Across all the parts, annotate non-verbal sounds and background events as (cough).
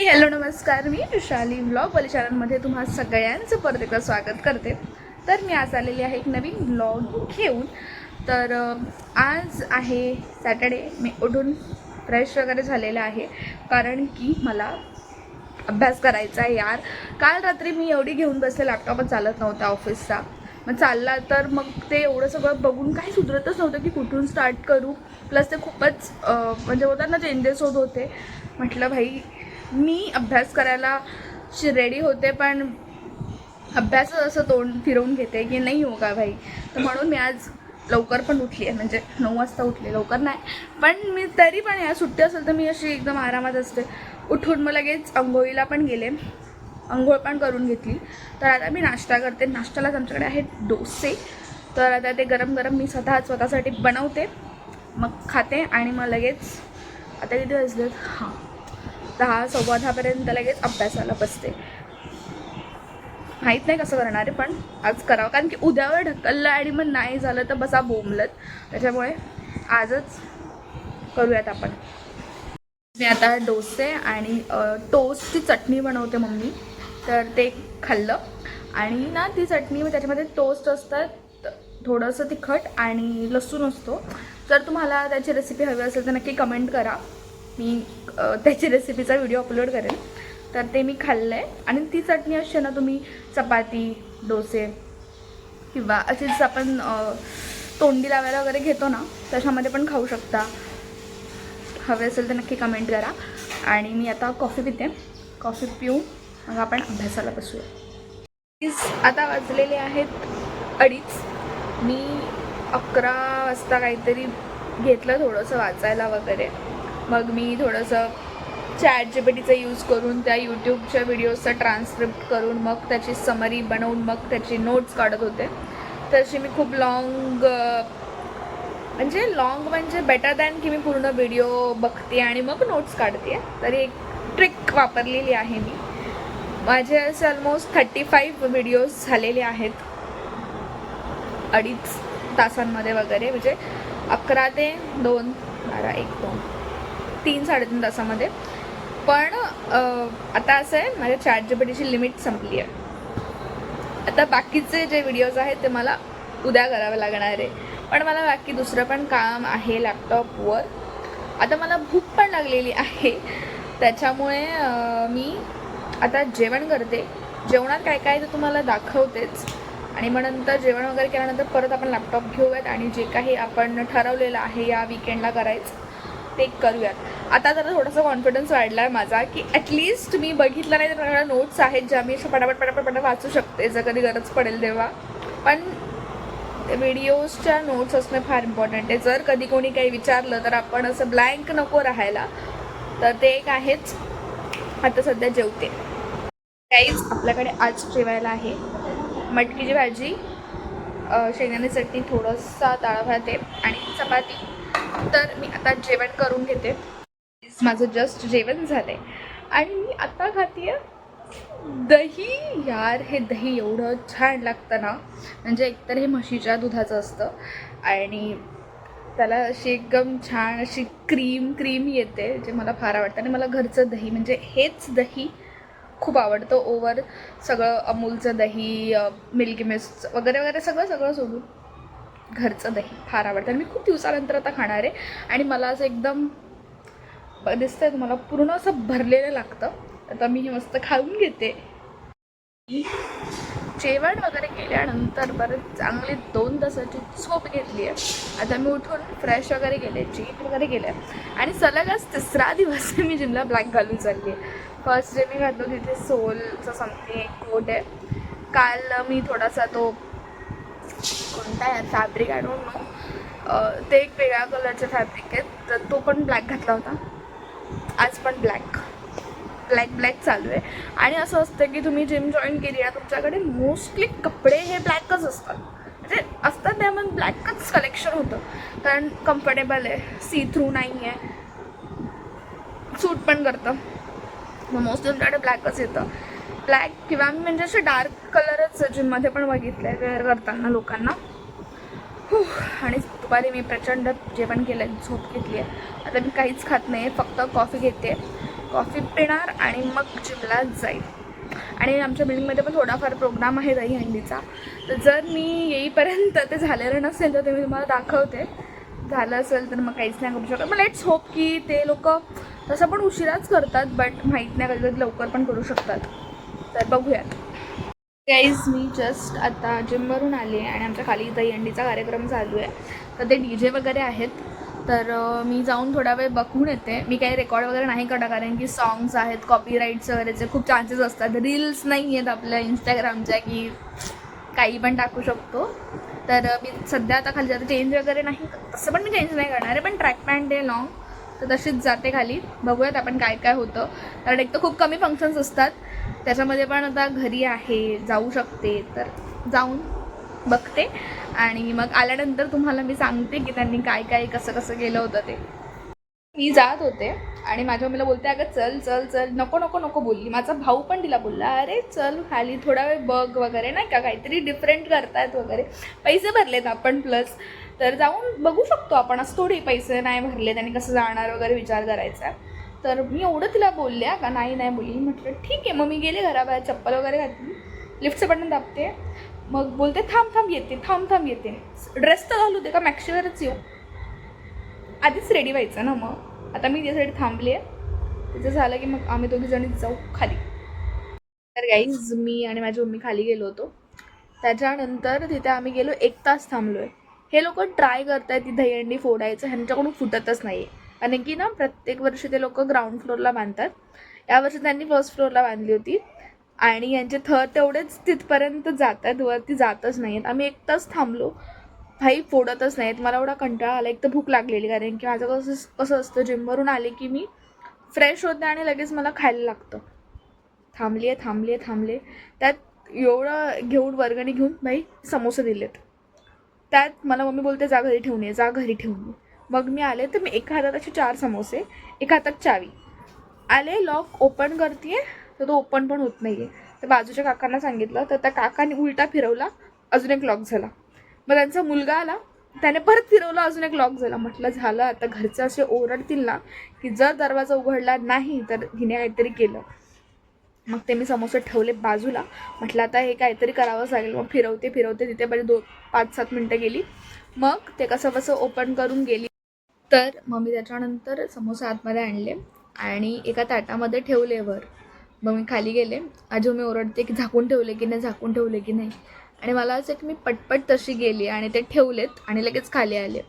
Hello नमस्कार. मी Vishali blog परिचारांमध्ये तुम्हा सगळ्यांचं परत एकदा स्वागत करते. तर मी आज आलेली आहे एक नवीन ब्लॉग घेऊन. तर आज आहे सॅटर्डे. मी उठून फ्रेश वगैरे झालेलं आहे. कारण की मला अभ्यास करायचा आहे यार. काल रात्री मी एवढी घेऊन बसले लॅपटॉपच चालत नव्हता ऑफिसचा मग चालला तर मग ते एवढं सगळं बघून काही सुधरतच नव्हतं की कुठून स्टार्ट करू. प्लस ते खूपच म्हणजे होतात ना चेंजेस होत होते. म्हटलं भाई मी अभ्यास करायला रेडी होते पण अभ्यासच असं तोंड फिरवून घेते की नाही हो का भाई? तर म्हणून मी आज लवकर पण उठली आहे. म्हणजे नऊ वाजता उठले लवकर नाही. पण मी तरी पण या सुट्टी असेल तर मी अशी एकदम आरामात असते. उठून मग लगेच अंघोळीला पण गेले. अंघोळ पण करून घेतली. तर आता मी नाश्ता करते. नाश्त्यालाच आमच्याकडे आहे डोसे. तर आता ते गरम गरम मी स्वतः स्वतःसाठी बनवते. मग खाते आणि मग लगेच आता किती वाजलेत? हां. दहा सव्वा दहापर्यंत लगेच अभ्यासाला बसते. माहीत नाही कसं करणार आहे पण आज करावं. कारण की उद्यावर ढकललं आणि मग नाही झालं तर बसा बोंबलत. त्याच्यामुळे आजच करूयात आपण. मी आता डोसे आणि टोस्टची चटणी बनवते मम्मी. तर ते खाल्लं. आणि ना ती चटणी त्याच्यामध्ये टोस्ट असतात थोडंसं तिखट आणि लसूण असतो. जर तुम्हाला त्याची रेसिपी हवी असेल तर नक्की कमेंट करा. मी त्याची रेसिपीचा व्हिडिओ अपलोड करेन. तर ते मी खाल्लं आहे आणि ती चटणी असते ना तुम्ही चपाती डोसे किंवा अशीच आपण तोंडी लावायला वगैरे घेतो ना त्याच्यामध्ये पण खाऊ शकता. हवे असेल तर नक्की कमेंट करा. आणि मी आता कॉफी पिते. कॉफी पिऊन मग आपण अभ्यासाला बसूया. प्लीज आता वाजलेले आहेत अडीच. मी अकरा वाजता काहीतरी घेतलं थोडंसं वाचायला वगैरे. मग मी थोडंसं चॅट जी पी टीचा यूज करून त्या यूट्यूबच्या व्हिडिओजचा ट्रान्स्क्रिप्ट करून मग त्याची समरी बनवून मग त्याची नोट्स काढत होते. तशी मी खूप लॉंग म्हणजे लॉंग म्हणजे बेटर दॅन की मी पूर्ण व्हिडिओ बघते आणि मग नोट्स काढते. तरी एक ट्रिक वापरलेली आहे मी. माझे असे ऑलमोस्ट थर्टी फाईव्ह व्हिडिओज झालेले आहेत. अडीच तासांमध्ये वगैरे म्हणजे अकरा ते दोन बारा एक दोन. तीन साडेतीन तासामध्ये. पण आता असं आहे माझ्या चॅट जीपीटीची पी लिमिट संपली आहे. आता बाकीचे जे व्हिडिओज आहेत ते मला उद्या करावे लागणार आहे. पण मला बाकी दुसरं पण काम आहे लॅपटॉपवर आता मला भूक पण लागलेली आहे. त्याच्यामुळे मी आता जेवण करते. जेवणात काय काय ते तुम्हाला दाखवतेच. आणि मग नंतर जेवण वगैरे केल्यानंतर परत आपण लॅपटॉप घेऊयात आणि जे काही आपण ठरवलेलं आहे या विकेंडला करायचं ते करूयात. आता जरा थोडासा कॉन्फिडन्स वाढला आहे माझा की ॲटलिस्ट मी बघितलं नाही तर माझ्याकडे नोट्स आहेत ज्या मी अशा पटापट पटापट पटापट वाचू शकते जर कधी गरज पडेल तेव्हा. पण व्हिडिओजच्या नोट्स असणं फार इम्पॉर्टंट आहे. जर कधी कोणी काही विचारलं तर आपण असं ब्लँक नको राहायला. तर ते एक आहेच. आता सध्या जेवते. काहीच आपल्याकडे आज जेवायला आहे. मटकीची भाजी अ, शेंगदाणे चटणी थोडंसा डाळ आहे आणि चपाती. तर मी आता जेवण करून घेते. माझं जस्ट जेवण झालंय. आणि मी आता खाते दही. यार हे दही एवढं छान लागतं ना. म्हणजे एकतर हे म्हशीच्या दुधाचं असतं. आणि त्याला अशी एकदम छान अशी क्रीम क्रीम येते जे मला फार आवडतं. आणि मला घरचं दही म्हणजे हेच दही खूप आवडतं. ओवर सगळं अमूलचं दही मिल्की मिस्ट वगैरे वगैरे सगळं सगळं सोडून. घरचं दही. फार आवडतं. आणि मी खूप दिवसानंतर आता खाणार आहे. आणि मला असं एकदम दिसतं दिसतंय तुम्हाला पूर्ण असं भरलेलं लागतं. आता मी हे मस्त खाऊन घेते. जेवण वगैरे केल्यानंतर बरं चांगली दोन तासाची झोप घेतली आहे. आता मी उठून फ्रेश वगैरे गेले जीम वगैरे गेले आणि सलग आज तिसरा दिवस (laughs) मी जिमला ब्लॅक घालून चालली आहे. फर्स्ट जे मी घातलो तिथे सोलचं समथिंग कोट आहे. काल मी थोडासा तो म्हणताय फॅब्रिक आय डोंट नो ते एक वेगळ्या कलरचे फॅब्रिक आहेत. तर तो पण ब्लॅक घातला होता. आज पण ब्लॅक ब्लॅक ब्लॅक चालू आहे. आणि असं असतं की तुम्ही जिम जॉईन केली ना तुमच्याकडे मोस्टली कपडे हे ब्लॅकच असतात. म्हणजे असतात त्यामध्ये ब्लॅकच कलेक्शन होतं. कारण कम्फर्टेबल आहे. सी थ्रू नाही आहे सूट पण करतं. मग मोस्टली तुमच्याकडे ब्लॅकच येतं. ब्लॅक किंवा मी म्हणजे असे डार्क कलरच जिममध्ये पण बघितलं आहे वेअर करताना लोकांना. आणि दुपारी मी प्रचंड जेवण केलं झोप घेतली आहे. आता मी काहीच खात नाही फक्त कॉफी घेते. कॉफी पिणार आणि मग जिमला जाईल. आणि आमच्या बिल्डिंगमध्ये पण थोडाफार प्रोग्राम आहे दहीहंडीचा तर जर मी येईपर्यंत ते झालेलं नसेल तर ते मी तुम्हाला दाखवते. झालं असेल तर मग काहीच नाही करू शकत. मग इट्स होप की ते लोक तसं पण उशिराच करतात बट माहीत नाही कधी कधी लवकर पण करू शकतात. तर बघूयात. गाईज मी जस्ट आता जिमवरून आले आणि आमच्या खाली दहीहंडीचा कार्यक्रम चालू आहे. तर ते डी जे वगैरे आहेत. तर मी जाऊन थोडा वेळ बघून येते. मी काही रेकॉर्ड वगैरे नाही करणार कारण की सॉंग्स आहेत कॉपीराईट्स वगैरेचे खूप चान्सेस असतात. रील्स नाही आहेत आपल्या इंस्टाग्रामच्या की काही पण टाकू शकतो. तर मी सध्या आता खाली जाते. चेंज वगैरे नाही तसं पण मी चेंज नाही करणार आहे पण ट्रॅक पॅन्ट आहे लॉंग तर तशीच जाते खाली. बघूयात आपण काय काय होतं. कारण एक तर खूप कमी फंक्शन्स असतात. त्याच्यामध्ये पण आता घरी आहे जाऊ शकते तर जाऊन बघते. आणि मग आल्यानंतर तुम्हाला मी सांगते की त्यांनी काय काय कसं कसं केलं होतं ते. मी जात होते आणि माझ्या मम्मीला बोलते अगं चल चल चल नको नको नको बोलली. माझा भाऊ पण तिला बोलला अरे चल खाली थोडा वेळ बघ वगैरे नाही का? काहीतरी डिफरंट करतायत वगैरे. पैसे भरलेत आपण प्लस तर जाऊन बघू शकतो आपण. असं थोडी पैसे नाही भरले त्यांनी कसं जाणार वगैरे विचार करायचा. आहे तर मी एवढं तिला बोलल्या का नाही नाही बोलली. म्हटलं ठीक आहे. मग मी गेले घराबाहेर चप्पल वगैरे घातली. लिफ्टचं बटन दाबते. मग बोलते थांब थांब येते थांब थांब येते. ड्रेस तर घालू दे का मॅक्सीवरच येऊ. आधीच रेडी व्हायचं ना मग. आता मी त्यासाठी थांबली. आहे तिचं झालं की मग आम्ही दोघी जणी जाऊ खाली. तर गाईज मी आणि माझी मम्मी खाली गेलो होतो. त्याच्यानंतर तिथे आम्ही गेलो एक तास थांबलो आहे हे लोक ट्राय करत आहेत ती दहीहंडी फोडायचं ह्यांच्याकडून फुटतच नाही आहे आणि की ना प्रत्येक वर्षी ते लोक ग्राउंड फ्लोअरला बांधतात. यावर्षी त्यांनी फर्स्ट फ्लोअरला बांधली होती. आणि यांचे थर तेवढेच तिथपर्यंत जात आहेत वरती जातच नाही आहेत आम्ही एक तास थांबलो. भाई फोडतच नाहीत मला एवढा कंटाळा आला. एक तर भूक लागलेली कारण की माझं कसं कसं असतं जिमवरून आले की मी फ्रेश होते आणि लगेच मला खायला लागतं. थांबली आहे थांबली आहे थांबले त्यात एवढं घेऊन वर्गणी घेऊन भाई समोसे दिलेत. त्यात मला मम्मी बोलते जा घरी ठेवून ये जा घरी ठेवून ये. मग मी आले तर मी एका हातात असे चार समोसे एका हातात चावी. आले लॉक ओपन करते तर तो ओपन पण होत नाही आहे तर बाजूच्या काकांना सांगितलं तर त्या काकाने उलटा फिरवला अजून एक लॉक झाला. मग त्यांचा मुलगा आला त्याने परत फिरवलं अजून एक लॉक झाला. म्हटलं झालं आता घरचे असे ओरडतील ना की जर दरवाजा उघडला नाही तर हिने काहीतरी केलं. मग ते मी समोसे ठेवले बाजूला. म्हटलं आता हे काहीतरी करावंच लागेल. मग फिरवते फिरवते तिथे पहिले दो पाच सात मिनटं गेली. मग ते कसं कसं ओपन करून गेली. तर मग मी त्याच्यानंतर समोसे आतमध्ये आणले आणि एका ताटामध्ये ठेवले वर. मग मी खाली गेले. आजी मी ओरडते की झाकून ठेवले की नाही झाकून ठेवले की नाही. आणि मला असं की मी पटपट तशी गेली आणि ते ठेवलेत आणि लगेच खाली आले.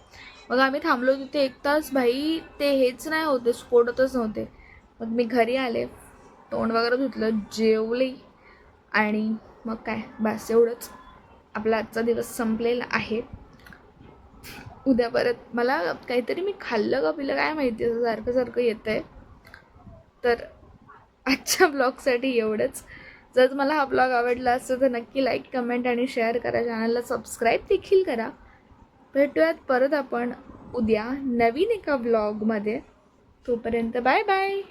मग आम्ही थांबलो तिथे एक तास. भाई ते हेच नाही होते स्फोटतच नव्हते. मग मी घरी आले. तोंड वगैरे धुतलं जेवले. आणि मग काय बस एवढंच. आपला आजचा दिवस संपलेला आहे. उद्या परत. मला काहीतरी मी खाल्लं का पिलं काय माहिती असं सारखं सारखं येतं आहे तर आजच्या ब्लॉगसाठी एवढंच. जर तुम्हाला हा ब्लॉग आवडला असेल तर नक्की लाईक कमेंट आणि शेअर करा. चॅनलला सबस्क्राईब देखील करा. भेटूयात परत आपण उद्या नवीन एका ब्लॉगमध्ये तोपर्यंत बाय बाय